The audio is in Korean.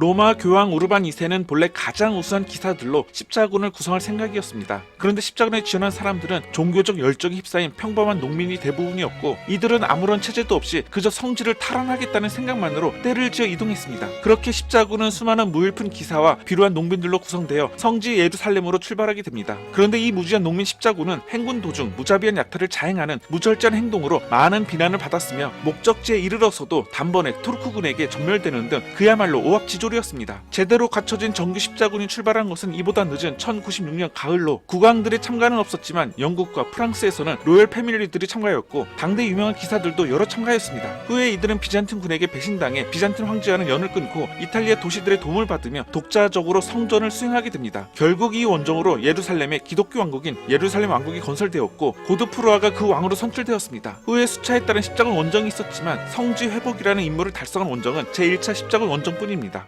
로마 교황 우르반 2세는 본래 가장 우수한 기사들로 십자군을 구성할 생각이었습니다. 그런데 십자군에 지원한 사람들은 종교적 열정에 휩싸인 평범한 농민이 대부분이었고 이들은 아무런 체제도 없이 그저 성지를 탈환하겠다는 생각만으로 때를 지어 이동했습니다. 그렇게 십자군은 수많은 무일푼 기사와 비루한 농민들로 구성되어 성지 예루살렘으로 출발하게 됩니다. 그런데 이 무지한 농민 십자군은 행군 도중 무자비한 약탈을 자행하는 무절제한 행동으로 많은 비난을 받았으며 목적지에 이르러서도 단번에 투르크군에게 전멸되는 등 그야말로 오합지졸 이었습니다. 제대로 갖춰진 정규 십자군이 출발한 것은 이보다 늦은 1096년 가을로 국왕들의 참가는 없었지만 영국과 프랑스에서는 로열 패밀리들이 참가였고 당대 유명한 기사들도 여러 참가했습니다. 후에 이들은 비잔틴 군에게 배신당해 비잔틴 황제와는 연을 끊고 이탈리아 도시들의 도움을 받으며 독자적으로 성전을 수행하게 됩니다. 결국 이 원정으로 예루살렘의 기독교 왕국인 예루살렘 왕국이 건설되었고 고드프로아가 그 왕으로 선출되었습니다. 후에 수차에 따른 십자군 원정이 있었지만 성지 회복이라는 임무를 달성한 원정은 제1차 십자군 원정뿐입니다.